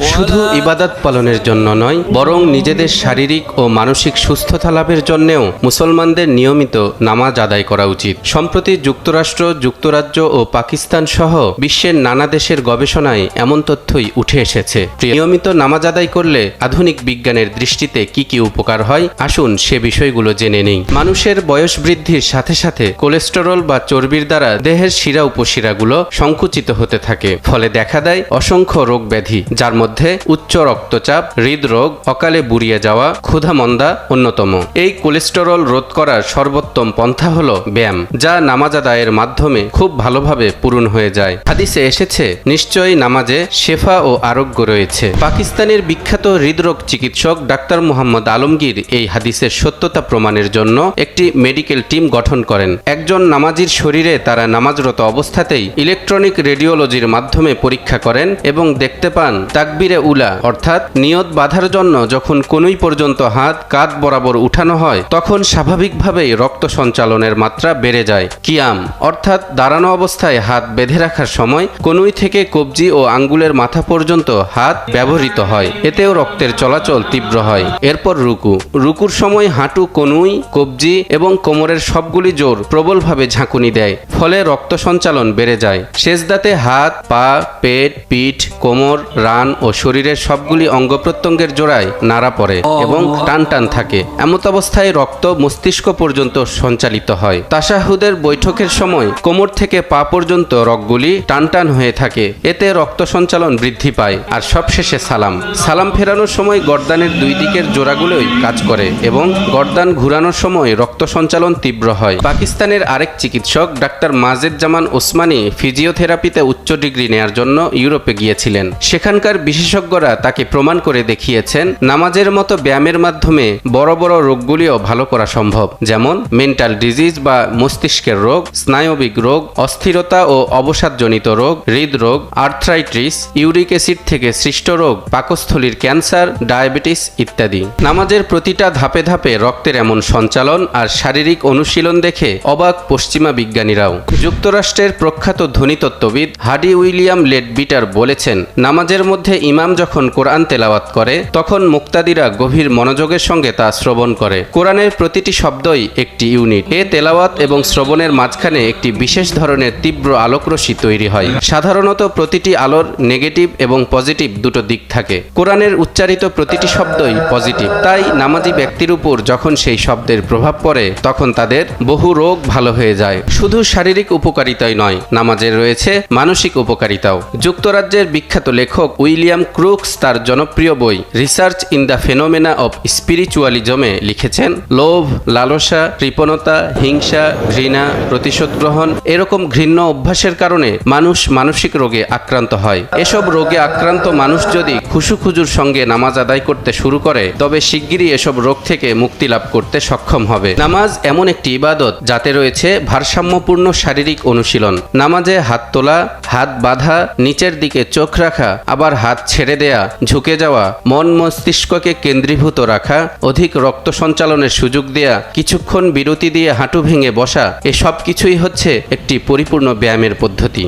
শুধু ইবাদত পালনের জন্য নয় বরং নিজেদের শারীরিক ও মানসিক সুস্থতা লাভের জন্যেও মুসলমানদের নিয়মিত নামাজ আদায় করা উচিত। সম্প্রতি যুক্তরাষ্ট্র যুক্তরাজ্য ও পাকিস্তান সহ বিশ্বের নানা দেশের গবেষণায় এমন তথ্যই উঠে এসেছে। নিয়মিত নামাজ আদায় করলে আধুনিক বিজ্ঞানের দৃষ্টিতে কি কি উপকার হয়? আসুন সে বিষয়গুলো জেনে নেই। মানুষের বয়স বৃদ্ধির সাথে সাথে কোলেস্টেরল বা চর্বির দ্বারা দেহের শিরা উপশিরাগুলো সংকুচিত হতে থাকে। ফলে দেখা দেয় অসংখ্য রোগ ব্যাধি যার মধ্যে উচ্চ রক্তচাপ, হৃদরোগ, অকালে বুড়িয়ে যাওয়া, ক্ষুধামন্দা অন্যতম। এই কোলেস্টেরল রোধ করার সর্বোত্তম পন্থা হলো ব্যায়াম, যা নামাজ আদায়ের মাধ্যমে খুব ভালোভাবে পূরণ হয়ে যায়। হাদিসে এসেছে, নিশ্চয়ই নামাজে শেফা ও আরোগ্য রয়েছে। পাকিস্তানের বিখ্যাত হৃদরোগ চিকিৎসক ডাক্তার মোহাম্মদ আলমগীর এই হাদিসের সত্যতা প্রমাণের জন্য একটি মেডিকেল টিম গঠন করেন। একজন নামাজির শরীরে তারা নামাজরত অবস্থাতেই ইলেকট্রনিক রেডিওলজির মাধ্যমে পরীক্ষা করেন এবং দেখতে পান তাকবিরে উলা, অর্থাৎ নিয়ত বাঁধার জন্য যখন কোনই পর্যন্ত হাত কাঁধ বরাবর উঠানো হয়, তখন স্বাভাবিকভাবেই রক্ত সঞ্চালনের মাত্রা বেড়ে যায়। কিয়াম, অর্থাৎ দাঁড়ানো অবস্থায় হাত বেঁধে রাখার সময় কনুই থেকে কবজি ও আঙ্গুলের মাথা পর্যন্ত হাত ব্যবহৃত হয়, এতেও রক্তের চলাচল তীব্র হয়। এরপর রুকু। রুকুর সময় হাঁটু কনুই, কবজি এবং কোমরের সবগুলি জোর প্রবলভাবে ঝাঁকুনি দেয়, ফলে রক্ত সঞ্চালন বেড়ে যায়। শেষদাতে হাত, পা, পেট, পিঠ, কোমর, রান ও শরীরের সবগুলি অঙ্গ প্রত্যঙ্গের জোড়ায় নাড়া পড়ে এবং টান টান থাকে। এমত অবস্থায় রক্ত মস্তিষ্ক পর্যন্ত সঞ্চালিত হয়। তাসাহুদের বৈঠকের সময় কোমর থেকে পা পর্যন্ত রগগুলি টান টান হয়ে থাকে। এতে রক্ত সঞ্চালন বৃদ্ধি পায় আর সবশেষে সালাম। সালাম ফেরানোর সময় গর্দানের দুই দিকের জোড়াগুলোই কাজ করে এবং গর্দান ঘুরানোর সময় রক্ত সঞ্চালন তীব্র হয়। পাকিস্তানের আরেক চিকিৎসক ডাক্তার মাজেদ জামান ওসমানী ফিজিওথেরাপিতে উচ্চ ডিগ্রি নেয়ার জন্য ইউরোপে গিয়েছিলেন। সেখানকার বিশেষজ্ঞরা তাকে প্রমাণ করে দেখিয়েছেন, নামাজের মতো ব্যায়ামের মাধ্যমে বড় বড় রোগগুলিও ভালো করা সম্ভব, যেমন মেন্টাল ডিজিজ বা মস্তিষ্কের রোগ, স্নায়বিক রোগ, অস্থিরতা ও অবসাদজনিত রোগ, হৃদরোগ, আর্থ্রাইটিস, ইউরিক অ্যাসিড থেকে সৃষ্ট রোগ, পাকস্থলীর ক্যান্সার, ডায়াবেটিস ইত্যাদি। নামাজের প্রতিটা ধাপে ধাপে রক্তের এমন সঞ্চালন আর শারীরিক অনুশীলন দেখে অবাক পশ্চিমা বিজ্ঞানীরাও। যুক্তরাষ্ট্রের প্রখ্যাত ধ্বনিতত্ত্ববিদ হাডি উইলিয়াম লেডবিটার বলেছেন, নামাজের মধ্যে ইমাম যখন কোরআন তেলাওয়াত করে, তখন মুক্তাদিরা গভীর মনোযোগের সঙ্গে তা শ্রবণ করে। কোরআনের প্রতিটি শব্দই একটি ইউনিট। এ তেলাওয়াত এবং শ্রবণের মাঝখানে একটি বিশেষ ধরনের তীব্র আলোকরশ্মি তৈরি হয়। সাধারণত প্রতিটি আলোর নেগেটিভ এবং পজিটিভ দুটো দিক থাকে। কোরআনের উচ্চারিত প্রতিটি শব্দই পজিটিভ। তাই নামাজি ব্যক্তির উপর যখন সেই শব্দের প্রভাব পড়ে, তখন তাদের বহু রোগ ভালো হয়ে যায়। শুধু শারীরিক উপকারিতাই নয়, নামাজের রয়েছে মানসিক উপকারিতাও। যুক্তরাজ্যের বিখ্যাত লেখক উইলিয়াম ক্রুকস তার জনপ্রিয় বই research in the phenomena of স্পিরিচুয়ালিজমে লিখেছেন, লোভ, লালসা, কৃপণতা, হিংসা, ঘৃণা, প্রতিশোধ গ্রহণ এরকম ঘৃণ্য অভ্যাসের কারণে মানুষ মানসিক রোগে আক্রান্ত হয়। এসব রোগে আক্রান্ত মানুষ যদি খুশুখুজুর সঙ্গে নামাজ আদায় করতে শুরু করে, তবে শিগগিরই এসব রোগ থেকে মুক্তি লাভ করতে সক্ষম হবে। নামাজ এমন একটি ইবাদত যাতে রয়েছে ভারসাম্যপূর্ণ শারীরিক অনুশীলন। নামাজে হাত তোলা, হাত বাঁধা, নিচের দিকে চোখ রাখা, আবার হাত ছেড়ে দেয়া, ঝুঁকে যাওয়া, মন মস্তিষ্ককে কেন্দ্রীভূত রাখা, অধিক রক্ত সঞ্চালনের সুযোগ দেয়া, কিছুক্ষণ বিরতি দিয়ে হাঁটু ভেঙে বসা, এসব কিছুই হচ্ছে একটি পরিপূর্ণ ব্যায়ামের পদ্ধতি।